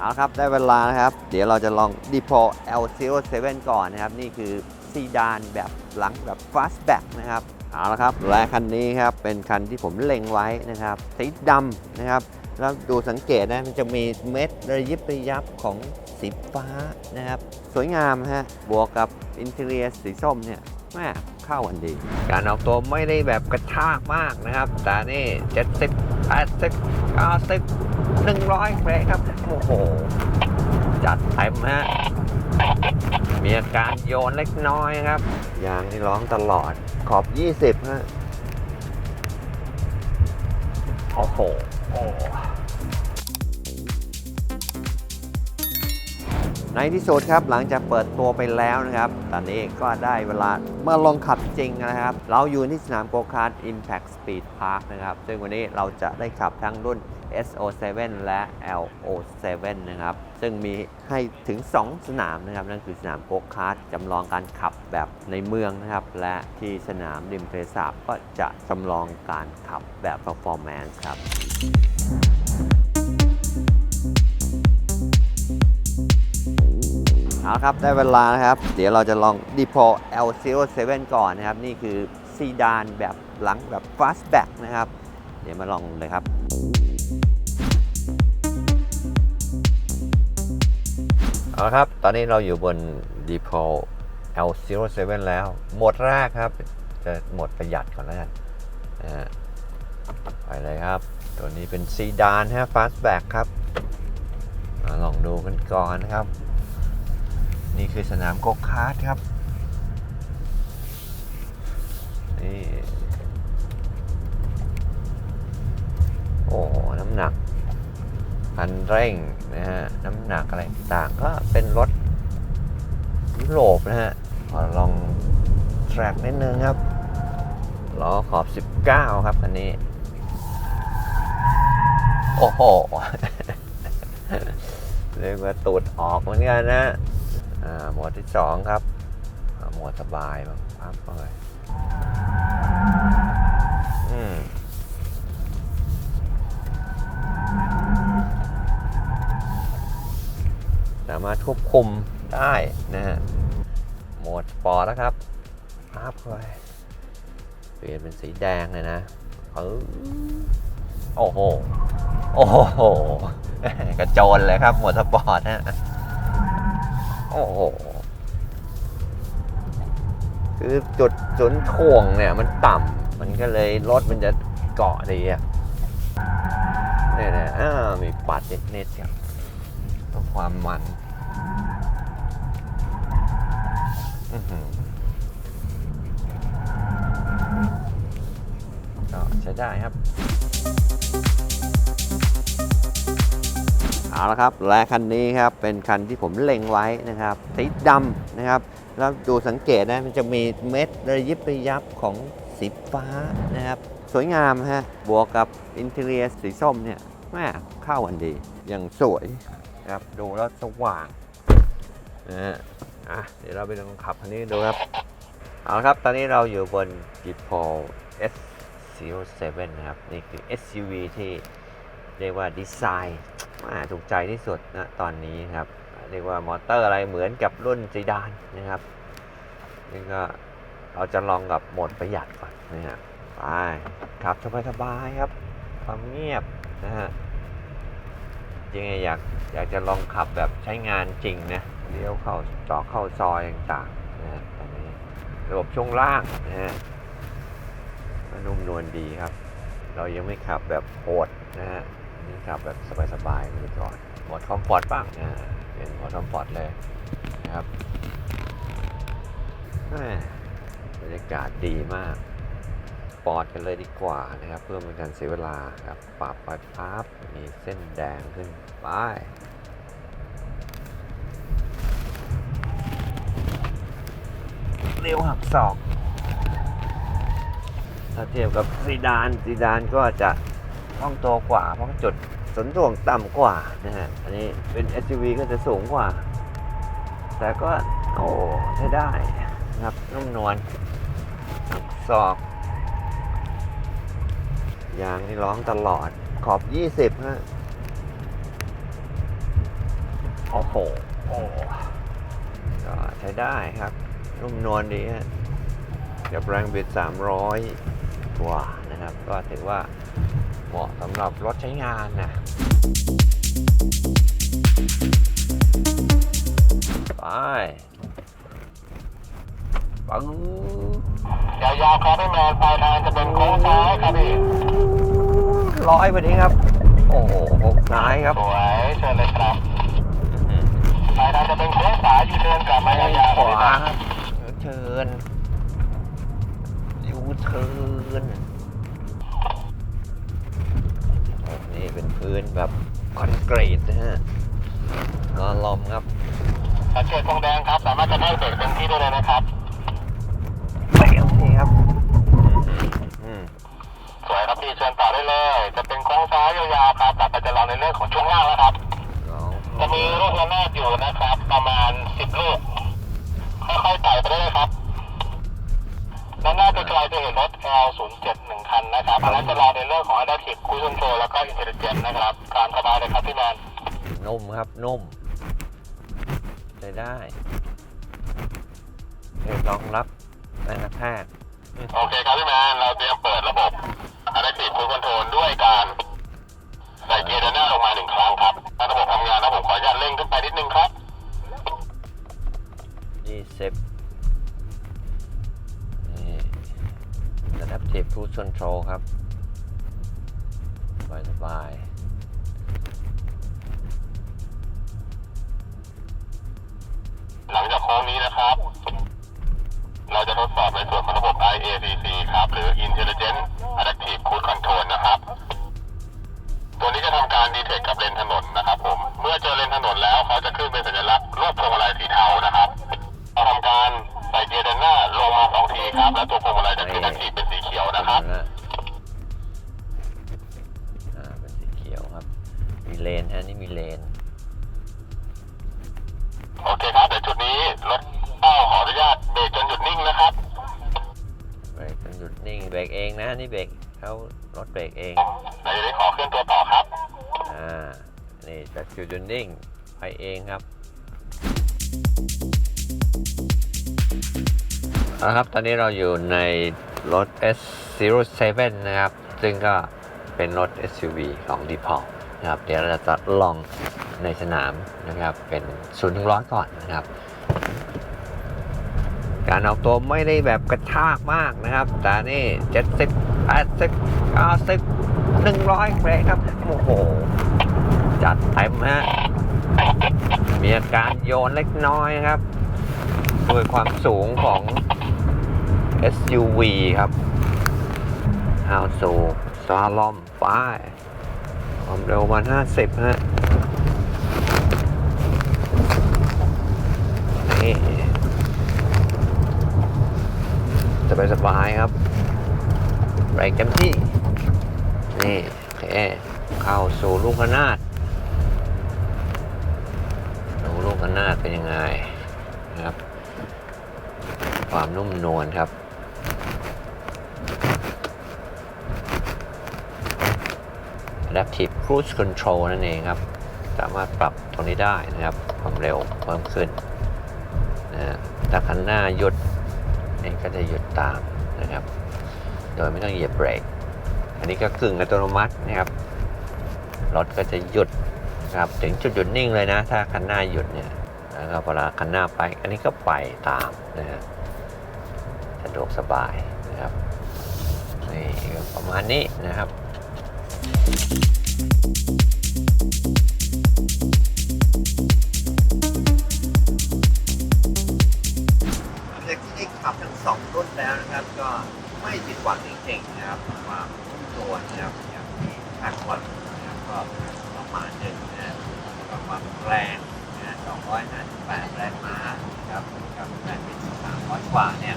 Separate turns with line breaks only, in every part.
เอาครับ ได้เวลานะครับ เดี๋ยวเราจะลอง d e p o L07 ก่อนนะครับ นี่คือซีดานแบบหลังแบบ fastback นะครับ เอาละครับ และคันนี้ครับ เป็นคันที่ผมเล็งไว้นะครับ สีดำนะครับ แล้วดูสังเกตนะ มันจะมีเม็ดระยิบระยับของสีฟ้านะครับ สวยงามฮะ บวกกับอินเทเรียสีส้มเนี่ยแม่เข้ากันดี การออกตัวไม่ได้แบบกระชากมากนะครับ แต่นี่70 80 90 100เลยครับ โอ้โห จัดเต็มฮะ มีอาการโยนเล็กน้อยครับ ยางที่ร้องตลอด ขอบ 20 ฮะ โอ้โห ในที่สุดครับหลังจากเปิดตัวไปแล้วนะครับ ตอนนี้ก็ได้เวลามาลองขับจริงนะครับ เราอยู่ที่สนามโกคาร์ด Impact Speed Park นะครับ ซึ่งวันนี้เราจะได้ขับทั้งรุ่น SO7 และ LO7 นะครับ ซึ่งมีให้ถึง 2 สนามนะครับ นั่นคือสนามโกคาร์ดจำลองการขับแบบในเมืองนะครับ และที่สนามริมทะเลสาบก็จะจำลองการขับแบบ performance ครับ เอาครับได้เวลานะครับ เดี๋ยวเราจะลอง d e p o L07 ก่อนนะครับ นี่คือซีดานแบบหลังแบบ fastback นะครับ เดี๋ยวมาลองเลยครับเอาละครับ ตอนนี้เราอยู่บน d e p o L07 แล้ว โหมดแรกครับ จะโหมดประหยัดก่อนแล้วกันะฮะไปเลยครับ ตัวนี้เป็นซีดานฮะ fastback ครับมาลองดูกันก่อนนะครับ นี่คือสนามโกคาร์ทครับ นี่ โอ้โหน้ำหนักคันเร่งนะฮะ น้ำหนักอะไรต่างก็เป็นรถยุโรปนะฮะ ขอลองแทร็กนิดนึงครับล้อขอบ 19 ครับ อันนี้ โอ้โหเรียกว่าตูดออกเหมือนกันนะ อ่าโหมดที่2ครับโหมดสบายบ้างปั๊บเลยอืมสามารถควบคุมได้นะฮะโหมดสปอร์ตแล้วครับปั๊บเลยเปลี่ยนเป็นสีแดงเลยนะเออโอ้โห โอ้โห กระโจนเลยครับโหมดสปอร์ตฮะ โอ้โห คือจุดศูนย์ถ่วงเนี่ย มันต่ำมันก็เลยรถมันจะเกาะดีอะเนี่ยนะอ้ามีปัดเนิดๆครับเพื่อความมันอือหือก็ใช้ได้ครับ เอาละครับและคันนี้ครับเป็นคันที่ผมเล็งไว้นะครับสีดำนะครับแล้วดูสังเกตนะมันจะมีเม็ดระยิบระยับของสีฟ้านะครับ สวยงามฮะบวกกับอินเทเรียสีส้มเนี่ยแม่เข้ากันดีอย่างสวยครับดูแล้วสว่างนะฮะอะเดี๋ยวเราไปลองขับคันนี้ดูครับเอาละครับ ตอนนี้เราอยู่บน Jeep Paul S07 นะครับ นี่คือ SUV ที่เรียกว่าดีไซน์ ถูกใจที่สุดนะตอนนี้ครับ เรียกว่ามอเตอร์อะไรเหมือนกับรุ่นซีดานนะครับนี่ก็เราจะลองกับโหมดประหยัดก่อนนะครับไปขับสบายๆครับ ความเงียบนะฮะจริงอยากอยากจะลองขับแบบใช้งานจริงนะเลี้ยวเข้าต่อเข้าซอยต่างๆนะฮะตอนนี้ระบบช่วงล่างนะฮะนุ่มนวลดีครับ เรายังไม่ขับแบบโหดนะฮะ นี่ขับแบบสบายๆไปก่อนหมดคอมฟอร์ตบ้างนะเป็นหมดคอมฟอร์ตเลยนะครับแม่บรรยากาศดีมาก ปอดกันเลยดีกว่านะครับ เพื่อเป็นการเสียเวลาครับปรับไปพับมีเส้นแดงขึ้นไปเร็วหักศอก ถ้าเทียบกับซีดานซีดานก็จะ คล่องตัวกว่าเพราะจุดศูนย์ถ่วงต่ำกว่านะฮะอันนี้เป็น SUV ก็จะสูงกว่า แต่ก็โอ้ใช้ได้นะครับนุ่มนวลหักศอก ยางนี่ร้องตลอดขอบ 20ฮะโอ้โหโอ้ก็ใช้ได้ครับ นุ่มนวลดีฮะกับแรงบิด300กว่านะครับ ก็ถือว่า เหมาะสำหรับรถใช้งานนะไปปัง
ยาวๆครับพี่แมนปลายทางจะเป็นโค้งซ้ายครับพี่
ร้อยวันนี้ครับ โอ้โหหกซ้ายครับ
สวยเชิญเลยครับปลายทางจะเป็นโค้งซ้ายยูเทิร์นกลับมายาวๆ
ข
ครับพี่
วา
ครับ
ครับเชิญยูเทิร์ เป็นพื้นแบบคอนกรีตนะฮะนอนลมครับ
สังเกตธงแดงครับ สามารถจะให้เบรกเต็มที่ได้เลยนะครับ
ไปโอเคครับอืม
สวยครับพี่เชิญต่อได้เลย จะเป็นโค้งซ้ายยาวๆครับแต่จะรอในเรื่องของช่วงล่างแล้วครับ
สอง
จะมีลูกระนาดอยู่นะครับ ประมาณ10ลูกค่อยๆไต่ไปได้เลยครับ ด้านหน้าไกลๆจะเห็นรถ L071 คันนะครับอันนั้นจะรอในเรื่องของ Adaptive Cruise Control แล้วก็ Intelligent นะครับตามสบายเลยครับพี่แมน
นุ่มครับนุ่มใช้ได้เรียกรองรับแรงกระแทก
โอเคครับพี่แมนเราเตรียมเปิดระบบ Adaptive Cruise Control ด้วยการใส่เกียร์เดินหน้าลงมาหนึ่งครั้งครับถ้าระบบทำงานนะผมขออนุญาตเร่งขึ้นไปนิดนึงครับ
ยี่สิบ Adaptive Cruise Control ครับสบายสบาย
หลังจากโค้งนี้นะครับ เราจะทดสอบในส่วนของระบบ IACC ครับ หรือ Intelligent มีเลน
ฮะนี่มีเลน
โอเคครับเดี๋ยวจุดนี้รถเป้าขออนุญาตเบรกจนหยุดนิ่งนะครับ
เบรกจนหยุดนิ่งเบรกเองนะนี่เบรกเขารถเบรกเอง
เราจะได้ขอเคลื่อนตัวต่อครับ
อ่านี่จากจุดหยุดนิ่งไปเองครับเอาละครับ ตอนนี้เราอยู่ในรถ S07 นะครับ ซึ่งก็เป็นรถ SUV ของ d e p a u l นะครับ เดี๋ยวเราจะลองในสนามนะครับ เป็น0ูนย์ถึงร้อยก่อนนะครับ การออกตัวไม่ได้แบบกระชากมากนะครับ แต่นี่70 80 90 100เบรกครับ โอ้โห จัดเต็มฮะ มีอาการโยนเล็กน้อยครับด้วยความสูงของ SUV ครับฮาวสูซาลอมป้าย เร็วประมาณ50ฮะนี่สบายสบายครับเบรกเต็มที่ นี่โอเคเข้าสู่ลูกระนาดดูลูกระนาดเป็นยังไงนะครับ ความนุ่มนวลครับ Adaptive Cruise Control นั่นเองครับ สามารถปรับตรงนี้ได้นะครับ ความเร็วเพิ่มขึ้นนะฮะถ้าคันหน้าหยุดนี่ก็จะหยุดตามนะครับ โดยไม่ต้องเหยียบเบรก อันนี้ก็กึ่งอัตโนมัตินะครับ รถก็จะหยุดนะครับถึงจุดหยุดนิ่งเลยนะ ถ้าคันหน้าหยุดเนี่ยแล้วก็เวลาคันหน้าไป อันนี้ก็ไปตามนะฮะสะดวกสบายนะครับนี่ประมาณนี้นะครับ 258 แรงม้านะครับกับแรงบิด300 กว่าเนี่ย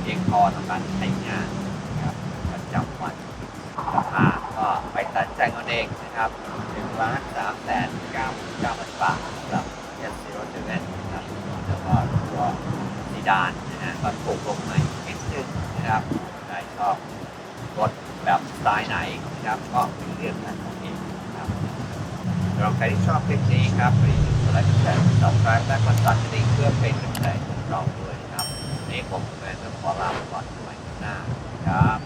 เพียงพอต่อการใช้งานนะครับประจำวันราคาก็ไปตัดใจกันเองนะครับ1ล้าน3แสน9 9พันบาทสำหรับเอสซีโร่เซเว่นนะครับแล้วก็ตัวซีดานนะฮะก็ถูกลงใหม่นิดนึงนะครับใครชอบรถแบบสไตล์ไหนนะครับก็เรื่องกันของเองนะครับสำหรับใครที่ชอบคลิปนี้ครับ แลค์กดแชร์ดองครั้และกดสั่นกระดิ่งเพื่อเป็นกำลังใจของเราด้วยนะครับนี่ผมแมนจะขอลาไปก่อนสวัสดีหน้าครับ